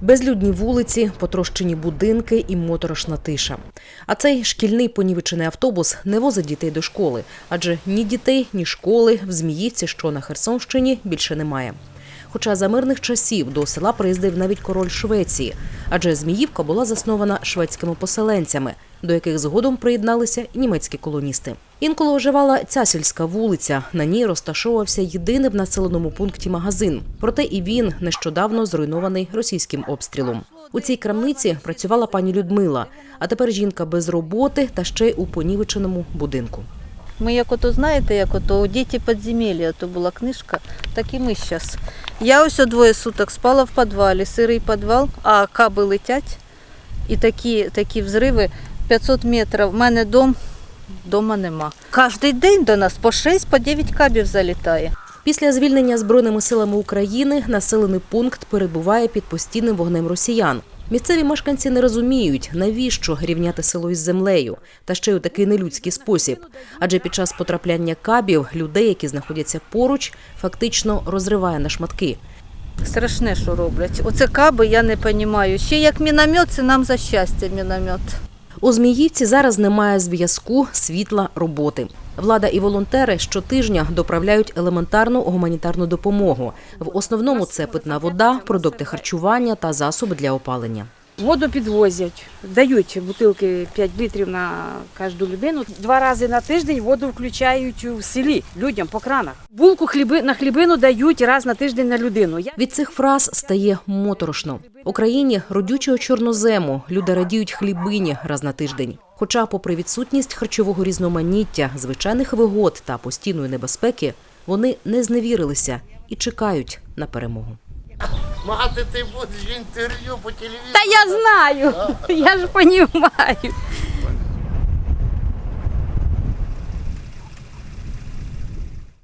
Безлюдні вулиці, потрощені будинки і моторошна тиша. А цей шкільний понівечений автобус не возить дітей до школи, адже ні дітей, ні школи в Зміївці, що на Херсонщині, більше немає. Хоча за мирних часів до села приїздив навіть король Швеції, адже Зміївка була заснована шведськими поселенцями, до яких згодом приєдналися німецькі колоністи. Інколи оживала ця сільська вулиця. На ній розташовувався єдиний в населеному пункті магазин. Проте і він нещодавно зруйнований російським обстрілом. У цій крамниці працювала пані Людмила, а тепер жінка без роботи та ще й у понівеченому будинку. Ми як ото знаєте, як ото у діті підземелля, то була книжка, так і ми зараз. Я ось двоє суток спала в підвалі, сирий підвал, а каби летять. І такі, такі взриви 500 метрів. У мене дом, дома нема. Кожен день до нас по 6 по 9 кабів залітає. Після звільнення збройними силами України населений пункт перебуває під постійним вогнем росіян. Місцеві мешканці не розуміють, навіщо рівняти село із землею, та ще й у такий нелюдський спосіб. Адже під час потрапляння кабів людей, які знаходяться поруч, фактично розриває на шматки. Страшне, що роблять. Оце каби, я не розумію. Ще як міномет, це нам за щастя міномет. У Зміївці зараз немає зв'язку, світла, роботи. Влада і волонтери щотижня доправляють елементарну гуманітарну допомогу. В основному це питна вода, продукти харчування та засоби для опалення. Воду підвозять, дають бутилки 5 літрів на кожну людину. Два рази на тиждень воду включають в селі людям по кранах. Булку хліби на хлібину дають раз на тиждень на людину. Від цих фраз стає моторошно. Україні родючого чорнозему люди радіють хлібині раз на тиждень. Хоча, попри відсутність харчового різноманіття, звичайних вигод та постійної небезпеки, вони не зневірилися і чекають на перемогу. Мати, ти будеш інтерв'ю по телевізору. Та я знаю, я ж розумію.